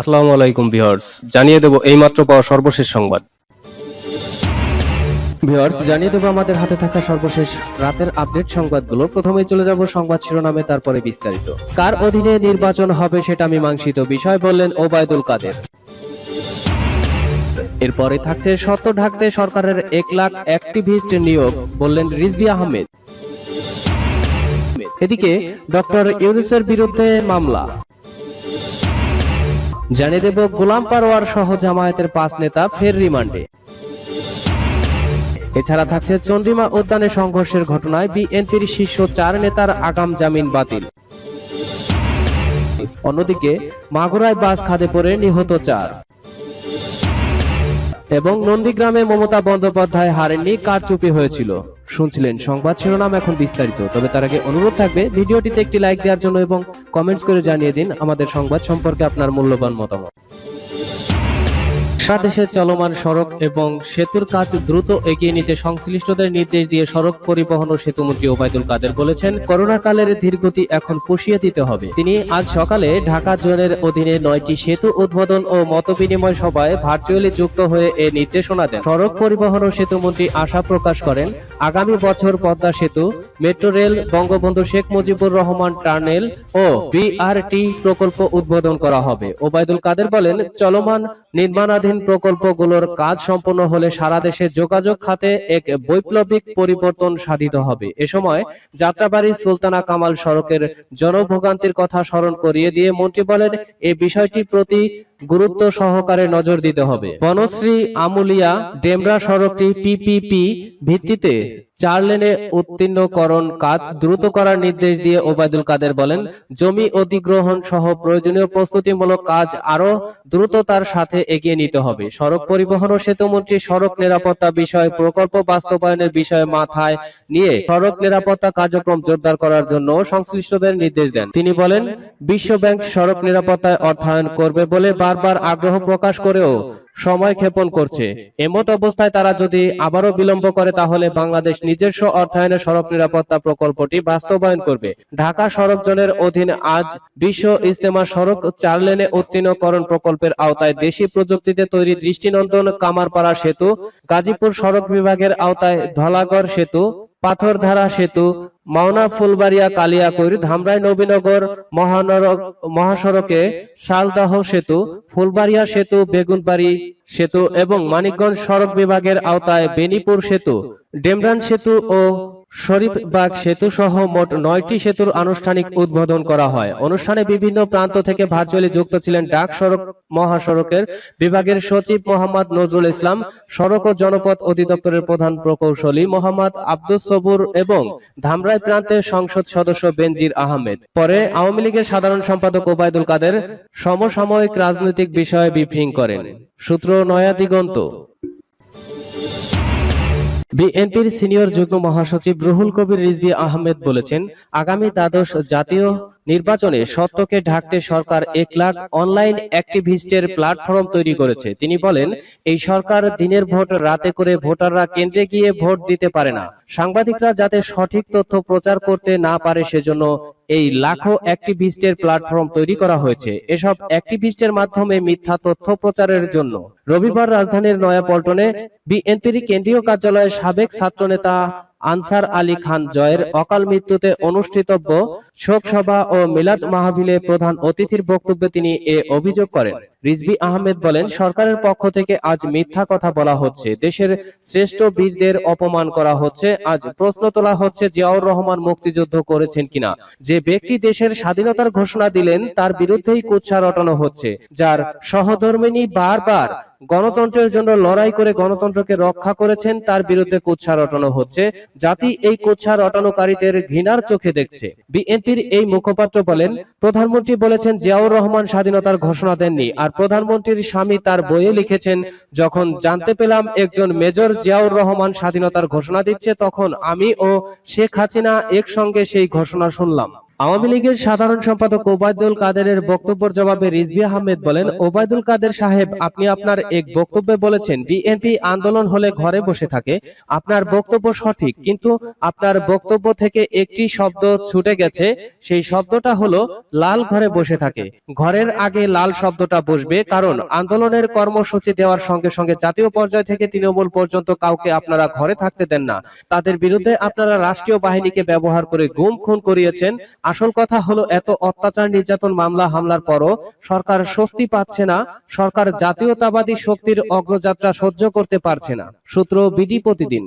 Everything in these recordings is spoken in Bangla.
আসসালামু আলাইকুম ভিউয়ার্স, জানিয়ে দেব এইমাত্র পাওয়া সর্বশেষ সংবাদ। ভিউয়ার্স, জানিয়ে দেব আমাদের হাতে থাকা সর্বশেষ রাতের আপডেট সংবাদগুলো। প্রথমেই চলে যাব সংবাদ শিরোনামে, তারপরে বিস্তারিত। কার অধীনে নির্বাচন হবে সেটা মীমাংসিত বিষয় বললেন ওবায়দুল কাদের। এরপরে থাকছে সত্য ঢাকতে সরকারের এক লাখ অ্যাক্টিভিস্ট নিয়োগ, বললেন রিজবি আহমেদ। এদিকে, ডক্টর ইউনুসের বিরুদ্ধে মামলা। জানিয়ে দেব গোলাম পারোয়ার সহ জামায়াতের পাঁচ নেতা ফের রিমান্ডে। এছাড়া থাকছে চন্দ্রিমা উদ্যানে সংঘর্ষের ঘটনায় বিএনপির শীর্ষ চার নেতার আগাম জামিন বাতিল। অন্যদিকে মাগুরায় বাস খাদে পড়ে নিহত চার। এবং নন্দীগ্রামে মমতা বন্দ্যোপাধ্যায় হারেননি, কারচুপি হয়েছিল। শুনছিলেন সংবাদ শিরোনাম এখন বিস্তারিত। তবে তার আগে অনুরোধ থাকবে, ভিডিওটিতে একটি লাইক দেওয়ার জন্য এবং কমেন্টস করে জানিয়ে দিন আমাদের সংবাদ সম্পর্কে আপনার মূল্যবান মতামত। সারা চলমান সড়ক এবং সেতুর কাজ দ্রুত এগিয়ে নিতে সংশ্লিষ্টদের নির্দেশ দিয়ে সড়ক পরিবহন ও সেতুমন্ত্রী ওবায়দুল কাদের বলেছেন করোনা কালের ধীরগতি এখন পুষিয়ে দিতে হবে। তিনি আজ সকালে ঢাকা জোনের অধীনে নয়টি সেতু উদ্বোধন ও মতবিনিময় সভায় ভার্চুয়ালি যুক্ত হয়ে এ নির্দেশনা দেন। সড়ক পরিবহন ও সেতুমন্ত্রী আশা প্রকাশ করেন, আগামী বছর পদ্মা সেতু, metro rail, Bangabandhu Sheikh Mujibur Rahman tunnel ও বিআরটি প্রকল্প উদ্বোধন করা হবে। ওবায়দুল কাদের বলেন, চলমান নির্মাণাধীন প্রকল্পগুলোর কাজ সম্পন্ন হলে সারা দেশে যোগাযোগ খাতে এক বৈপ্লবিক পরিবর্তন সাধিত হবে। এ সময় যাত্রাবাড়ি সুলতানা কামাল সড়কের জনভোগান্তির কথা স্মরণ করিয়ে দিয়ে মন্ত্রী বলেন, এ বিষয়টির প্রতি গুরুত্ব সহকারে নজর দিতে হবে। বনশ্রী আমুলিয়া ডেমরা সড়কটি পিপিপি ভিত্তিতে চার লেনে উত্তীর্ণকরণ কাজ দ্রুত করার নির্দেশ দিয়ে ওবায়দুল কাদের বলেন, জমি অধিগ্রহণ সহ প্রয়োজনীয় প্রস্তুতিমূলক কাজ আরও দ্রুততার সাথে এগিয়ে নিতে হবে। সড়ক পরিবহন ও সেতুমন্ত্রী সড়ক নিরাপত্তা বিষয় প্রকল্প বাস্তবায়নের বিষয়ে মাথায় নিয়ে সড়ক নিরাপত্তা কার্যক্রম জোরদার করার জন্য সংশ্লিষ্টদের নির্দেশ দেন। তিনি বলেন বিশ্ব ব্যাংক সড়ক নিরাপত্তায় অর্থায়ন করবে বলে বারবার আগ্রহ প্রকাশ করেও সময় ক্ষেপণ করছে। এমত অবস্থায় তারা যদি আবারও বিলম্ব করে, তাহলে বাংলাদেশ নিজস্ব অর্থায়নে সড়ক নিরাপত্তা প্রকল্পটি বাস্তবায়ন করবে। ঢাকা সড়ক জোনের অধীন আজ বিশ্ব ইজতেমা সড়ক চার লেনে উত্তীর্ণকরণ প্রকল্পের আওতায় দেশি প্রযুক্তিতে তৈরি দৃষ্টিনন্দন কামারপাড়া সেতু, গাজীপুর সড়ক বিভাগের আওতায় ধলাগড় সেতু পাথরধারা সেতু, মাওনা ফুলবাড়িয়া কালিয়াকৈর, ধামরাই নবীনগর মহানরক মহাসড়কে শালদাহ সেতু, ফুলবাড়িয়া সেতু, বেগুনবাড়ি সেতু এবং মানিকগঞ্জ সড়ক বিভাগের আওতায় বেনিপুর সেতু, ডেমরান সেতু ও শরীফবাগ সেতু সহ মোট নয়টি সেতুর আনুষ্ঠানিক উদ্বোধন করা হয়। অনুষ্ঠানে বিভিন্ন প্রান্ত থেকে ভার্চুয়ালি যুক্ত ছিলেন ডাক সড়ক মহাসড়কের বিভাগের সচিব মোহাম্মদ নজরুল ইসলাম সড়ক ও জনপথ অধিদপ্তরের প্রধান প্রকৌশলী মোহাম্মদ আব্দুস সবুর এবং ধামরাই প্রান্তের সংসদ সদস্য বেনজির আহমেদ। পরে আওয়ামী লীগের সাধারণ সম্পাদক ওবায়দুল কাদের সমসাময়িক রাজনৈতিক বিষয়ে ব্রিফিং করেন। সূত্র নয়া দিগন্ত বিএনপির সিনিয়র যুগ্ম মহাসচিব রুহুল কবির রিজবি আহমেদ বলেছেন আগামী দ্বাদশ জাতীয় নির্বাচনে সত্যকে ঢাকতে সরকার এক লাখ অনলাইন অ্যাক্টিভিস্টের প্ল্যাটফর্ম তৈরি করেছে। তিনি বলেন এই সরকার দিনের ভোট রাতে করে ভোটাররা কেন্দ্রে গিয়ে ভোট দিতে পারে না। সাংবাদিকরা যাতে সঠিক তথ্য প্রচার করতে না পারে সেজন্য এই লাখো অ্যাক্টিভিস্টের প্ল্যাটফর্ম তৈরি করা হয়েছে। এসব অ্যাক্টিভিস্টের মাধ্যমে মিথ্যা তথ্য প্রচারের জন্য। রবিবার রাজধানীর নয়াপল্টনে বিএনপির কেন্দ্রীয় কার্যালয়ে সাবেক ছাত্রনেতা আনসার আলী খান জয়ের অকাল মৃত্যুতে অনুষ্ঠিতব্য শোকসভা ও মিলাদ মাহফিলে প্রধান অতিথির বক্তব্যে তিনি এ অভিযোগ করেন। রিজবি আহমেদ বলেন, সরকারের পক্ষ থেকে আজ মিথ্যা কথা বলা হচ্ছে। দেশের শ্রেষ্ঠ বীরদের অপমান করা হচ্ছে। আজ প্রশ্ন তোলা হচ্ছে, জিয়াউর রহমান মুক্তিযুদ্ধ করেছেন কিনা? যে ব্যক্তি দেশের স্বাধীনতার ঘোষণা দিলেন, তার বিরুদ্ধেই কুৎসা রটানো হচ্ছে। যার সহধর্মিনী বারবার গণতন্ত্রের জন্য লড়াই করে গণতন্ত্রকে রক্ষা করেছেন, তার বিরুদ্ধে কুৎসা রটানো হচ্ছে। জাতি এই কুৎসা রটানোকারীদের ঘৃণার চোখে দেখছে। বিএনপির এই মুখপাত্র বলেন, প্রধানমন্ত্রী বলেছেন, জিয়াউর রহমান স্বাধীনতার ঘোষণা দেননি। আর প্রধানমন্ত্রীর স্বামী তার বইয়ে লিখেছেন, যখন জানতে পেলাম একজন মেজর জিয়াউর রহমান স্বাধীনতার ঘোষণা দিচ্ছে, তখন আমি ও শেখ হাসিনা একসঙ্গে সেই ঘোষণা শুনলাম। আওয়ামী লীগের সাধারণ সম্পাদক ওবায়দুল কাদেরের বক্তব্যের জবাবে রিজভি আহমেদ বলেন, ওবায়দুল কাদের সাহেব, আপনি আপনার এক বক্তব্যে বলেছেন, বিএনপি আন্দোলন হলে ঘরে বসে থাকে। আপনার বক্তব্য সঠিক, কিন্তু আপনার বক্তব্য থেকে একটি শব্দ ছুটে গেছে। সেই শব্দটা হলো, লাল ঘরে বসে থাকে। ঘরের আগে লাল শব্দটা বসবে, কারণ আন্দোলনের কর্মসূচি দেওয়ার সঙ্গে সঙ্গে জাতীয় পর্যায় থেকে তৃণমূল পর্যন্ত কাউকে আপনারা ঘরে থাকতে দেন না। তাদের বিরুদ্ধে আপনারা রাষ্ট্রীয় বাহিনীকে ব্যবহার করে গুম খুন করিয়েছেন। আসল কথা হলো, এত অত্যাচার, নির্যাতন, মামলা, হামলার পরও সরকার স্বস্তি পাচ্ছে না, সরকার জাতীয়তাবাদী শক্তির অগ্রযাত্রা সহ্য করতে পারছে না। সূত্র বিডি প্রতিদিন।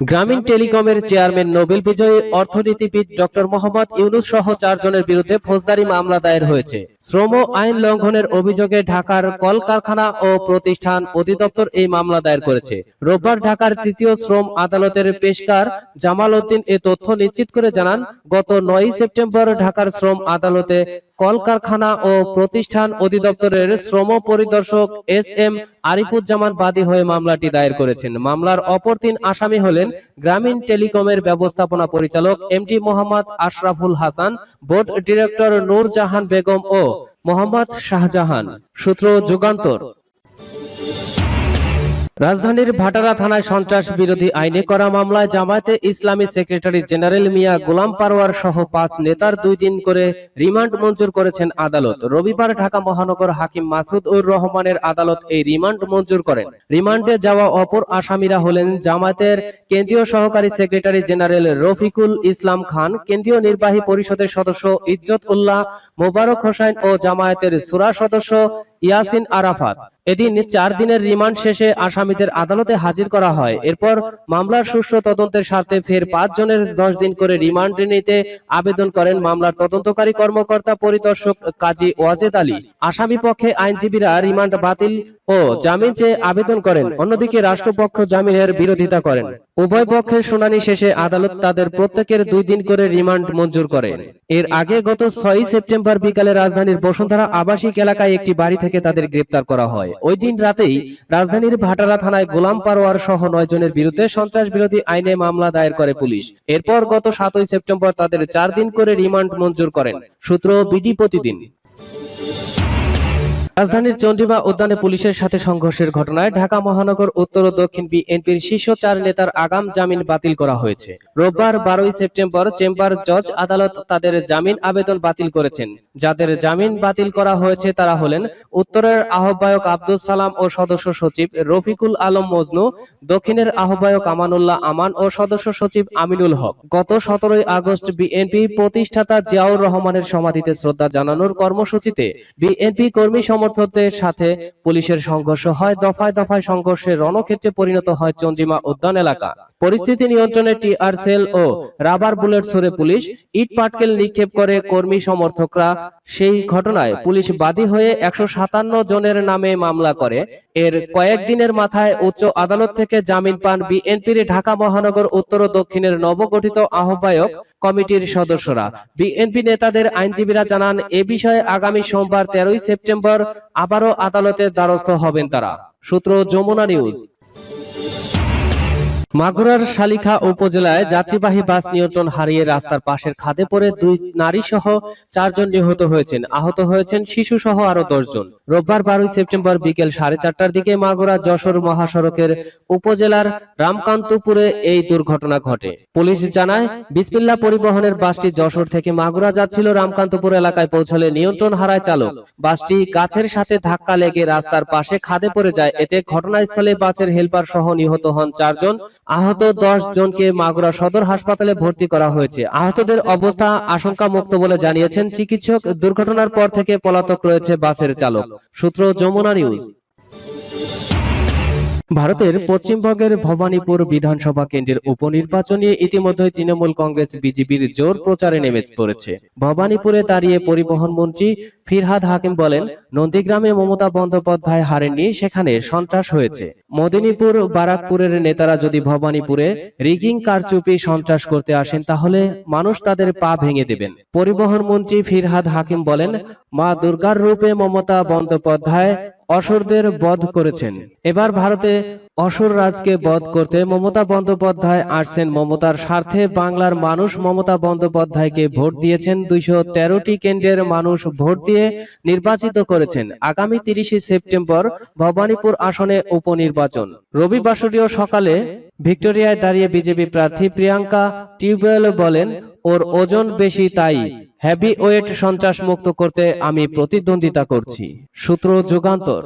গ্রামীণ টেলিকমের চেয়ারম্যান নোবেল বিজয়ী অর্থনীতিবিদ ডক্টর মোহাম্মদ ইউনুস সহ চারজনের বিরুদ্ধে ফৌজদারি মামলা দায়ের হয়েছে। শ্রম আইন লঙ্ঘনের অভিযোগে ঢাকার কলকারখানা ও প্রতিষ্ঠান অধিদপ্তর এই মামলা দায়ের করেছে। রোববার ঢাকার তৃতীয় শ্রম আদালতের পেশকার জামাল উদ্দিন এ তথ্য নিশ্চিত করে জানান গত নয় সেপ্টেম্বর ঢাকার শ্রম আদালতে কলকারখানা ও প্রতিষ্ঠান অধিদপ্তরের শ্রম পরিদর্শক এস এম আরিফুজ্জামান বাদী হয়ে মামলাটি দায়ের করেছেন মামলার অপর তিন আসামি হলেন গ্রামীণ টেলিকমের ব্যবস্থাপনা পরিচালক MD Mohammad Ashraful Hasan, board director Nur Jahan Begum ও মোহাম্মদ শাহজাহান। সূত্র যুগান্তর। রাজধানীর ভাটারা থানায় সন্ত্রাস বিরোধী আইনে করা মামলায় জামায়াতে ইসলামী সেক্রেটারি জেনারেল মিয়া গোলাম পারোয়ার সহ পাঁচ নেতার দুই দিন করে রিমান্ড মঞ্জুর করেছেন আদালত। রবিবার ঢাকা মহানগর হাকিম মাসুদ উর রহমানের আদালত এই রিমান্ড মঞ্জুর করেন। রিমান্ডে যাওয়া অপর আসামিরা হলেন জামায়াতের কেন্দ্রীয় সহকারী সেক্রেটারি জেনারেল রফিকুল ইসলাম খান, কেন্দ্রীয় নির্বাহী পরিষদের সদস্য ইজ্জত উল্লাহ, মোবারক হোসেন ও জামায়াতের সুরা সদস্য ইয়াসিন আরাফাত। এদিন চার দিনের রিমান্ড শেষে আসামিদের আদালতে হাজির করা হয়। এরপর মামলার সুষ্ঠু তদন্তের স্বার্থে ফের পাঁচ জনের দশ দিন করে রিমান্ড নিতে আবেদন করেন মামলার তদন্তকারী কর্মকর্তা পরিদর্শক কাজী ওয়াজেদ আলী। আসামি পক্ষে আইনজীবীরা রিমান্ড বাতিল ও জামিন চেয়ে আবেদন করেন। অন্যদিকে রাষ্ট্রপক্ষ জামিনের বিরোধিতা করেন। উভয় পক্ষের শুনানি শেষে আদালত তাদের প্রত্যেকের দুই দিন করে রিমান্ড মঞ্জুর করেন। এর আগে গত ছয় সেপ্টেম্বর বিকালে রাজধানীর বসুন্ধরা আবাসিক এলাকায় একটি বাড়ি থেকে তাদের গ্রেপ্তার করা হয়। ওই দিন রাতেই রাজধানীর ভাটারা থানায় গোলাম পারোয়ার সহ নয় জনের বিরুদ্ধে সন্ত্রাস বিরোধী আইনে মামলা দায়ের করে পুলিশ। এরপর গত সাতই সেপ্টেম্বর তাদের চার দিন করে রিমান্ড মঞ্জুর করেন। সূত্র বিডি প্রতিদিন। রাজধানীর চন্দ্রিমা উদ্যানে পুলিশের সাথে সংঘর্ষের ঘটনায় ঢাকা মহানগর উত্তর ও দক্ষিণ বিএনপির শীর্ষ চার নেতার আগাম জামিন বাতিল করা হয়েছে। রোববার বারোই সেপ্টেম্বর চেম্বার জজ আদালত তাদের জামিন আবেদন বাতিল করেছেন। যাদের জামিন বাতিল করা হয়েছে তারা হলেন উত্তরের আহ্বায়ক আব্দুল সালাম ও সদস্য সচিব রফিকুল আলম মজনু, দক্ষিণের আহ্বায়ক আমানুল্লাহ আমান ও সদস্য সচিব আমিনুল হক। গত সতেরোই আগস্ট বিএনপি প্রতিষ্ঠাতা জিয়াউর রহমানের সমাধিতে শ্রদ্ধা জানানোর কর্মসূচিতে বিএনপি কর্মী সমর্থকদের সাথে পুলিশের সংঘর্ষ হয়। দফায় দফায় সংঘর্ষে রণক্ষেত্রে পরিণত হয় চন্দ্রিমা উদ্যান এলাকা। পরিস্থিতি নিয়ন্ত্রণে টিআর সেল ও রাবার বুলেট ছড়ে পুলিশ ইট পাটকেল নিক্ষেপ করে কর্মী সমর্থকরা সেই ঘটনায় পুলিশ বাদী হয়ে একশো সাতান্ন জনের নামে মামলা করে। এর কয়েকদিনের মাথায় উচ্চ আদালত থেকে জামিন পান বিএনপির ঢাকা মহানগর উত্তর ও দক্ষিণের নবগঠিত আহ্বায়ক কমিটির সদস্যরা। বিএনপি নেতাদের আইনজীবীরা জানান, এ বিষয়ে আগামী সোমবার তেরোই সেপ্টেম্বর আবারও আদালতের দ্বারস্থ হবেন তারা। সূত্র যমুনা নিউজ। মাগুরার শালিখা উপজেলায় যাত্রীবাহী বাস নিয়ন্ত্রণ হারিয়ে রাস্তার পাশের খাদে পড়ে দুই নারী সহ চারজন নিহত হয়েছেন। আহত হয়েছেন শিশু সহ আরও জন রোববার বারোই সেপ্টেম্বর বিকেল সাড়ে চারটার দিকে মাগুরা যশোর মহাসড়কের উপজেলার রামকান্তপুরে এই দুর্ঘটনা ঘটে। পুলিশ জানায়, বিসমিল্লা পরিবহনের বাসটি যশোর থেকে মাগুরা যাচ্ছিল রামকান্তপুর এলাকায় পৌঁছলে নিয়ন্ত্রণ হারায় চালক। বাসটি গাছের সাথে ধাক্কা লেগে রাস্তার পাশে খাদে পড়ে যায়। এতে ঘটনাস্থলে বাসের হেলপার সহ নিহত হন চারজন। আহত দশ জনকে মাগুরা সদর হাসপাতালে ভর্তি করা হয়েছে। আহতদের অবস্থা আশঙ্কা মুক্ত বলে জানিয়েছেন চিকিৎসক। দুর্ঘটনার পর থেকে পলাতক রয়েছে বাসের চালক। সূত্র যমুনা নিউজ। ভারতের পশ্চিমবঙ্গের ভবানীপুর বিধানসভা কেন্দ্রের উপনির্বাচনে ইতিমধ্যে তৃণমূল কংগ্রেস বিজেপির জোর প্রচারে নেমে পড়েছে। ভবানীপুরে দাঁড়িয়ে পরিবহন মন্ত্রী ফিরহাদ হাকিম বলেন নন্দীগ্রামে মমতা বন্দ্যোপাধ্যায় হারেননি সেখানে সন্ত্রাস হয়েছে। মদিনীপুর বারাকপুরের নেতারা যদি ভবানীপুরে রিগিং কারচুপি সন্ত্রাস করতে আসেন তাহলে মানুষ তাদের পা ভেঙে দেবেন। পরিবহন মন্ত্রী ফিরহাদ হাকিম বলেন মা দুর্গার রূপে মমতা বন্দ্যোপাধ্যায় অসুরদের বধ করেছেন। এবার ভারতে অসুর রাজকে বধ করতে মমতা বন্দ্যোপাধ্যায় আসছেন। মমতার স্বার্থে বাংলার মানুষ মমতা বন্দ্যোপাধ্যায়কে ভোট দিয়েছেন। দুইশো তেরোটি কেন্দ্রের মানুষ ভোট দিয়ে নির্বাচিত করেছেন। আগামী তিরিশে সেপ্টেম্বর ভবানীপুর আসনে উপনির্বাচন। রবিবাসরীয় সকালে ভিক্টোরিয়ায় দাঁড়িয়ে বিজেপি প্রার্থী প্রিয়াঙ্কা টিউবওয়েল বলেন, ওর ওজন বেশি, তাই হ্যাভি ওয়েট সন্ত্রাস মুক্ত করতে আমি প্রতিদ্বন্দ্বিতা করছি। সূত্র যুগান্তর।